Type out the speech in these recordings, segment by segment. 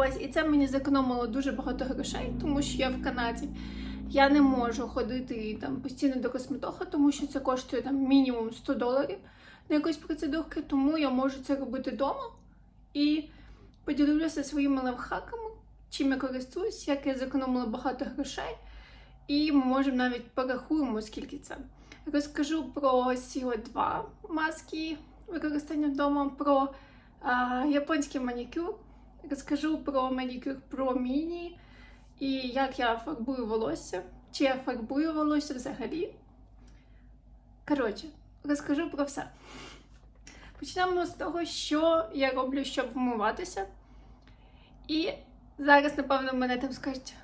Ось, і це мені зекономило дуже багато грошей, тому що я в Канаді. Я не можу ходити там постійно до косметолога, тому що це коштує там мінімум 100 доларів на якусь процедурки, тому я можу це робити вдома і поділюся своїми лайфхаками, чим я користуюсь, як я зекономила багато грошей, і ми можемо навіть порахуємо, скільки це. Розкажу про CO2 маски використання вдома, про а, японський манікюр, розкажу про манікюр про міні і як я фарбую волосся, чи я фарбую волосся взагалі. Коротше, розкажу про все. Почнемо з того, що я роблю, щоб вмиватися. І зараз, напевно, мене там скажуть: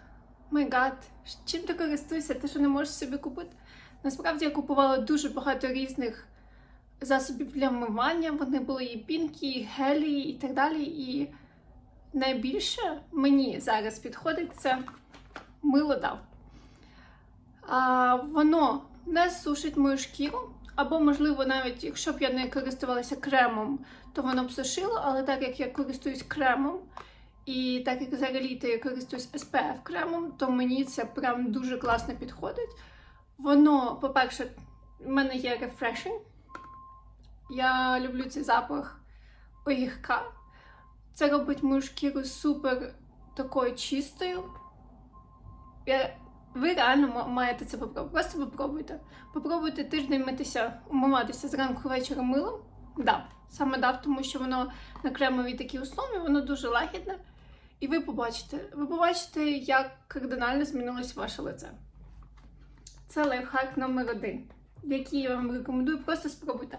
май гад, чим ти користуєшся, ти що не можеш собі купити? Насправді я купувала дуже багато різних засобів для вмивання. Вони були і пінки, і гелі, і так далі. І найбільше мені зараз підходить це мило дав. А, воно не сушить мою шкіру, або, можливо, навіть якщо б я не користувалася кремом, то воно б сушило, але так як я користуюсь кремом, і так як взагалі я користуюсь SPF кремом, то мені це прям дуже класно підходить. Воно, по-перше, в мене є refreshing. Я люблю цей запах огірка. Це робить мою шкіру супер такою чистою. Я... Ви реально маєте це попробувати. Просто попробуйте. Попробуйте тиждень митися, умиватися зранку вечора милом. Дав. Саме дав, тому що воно на кремовій такій основі, воно дуже лагідне. І ви побачите, ви побачите, як кардинально змінилось ваше лице. Це лайфхак номер один, який я вам рекомендую. Просто спробуйте.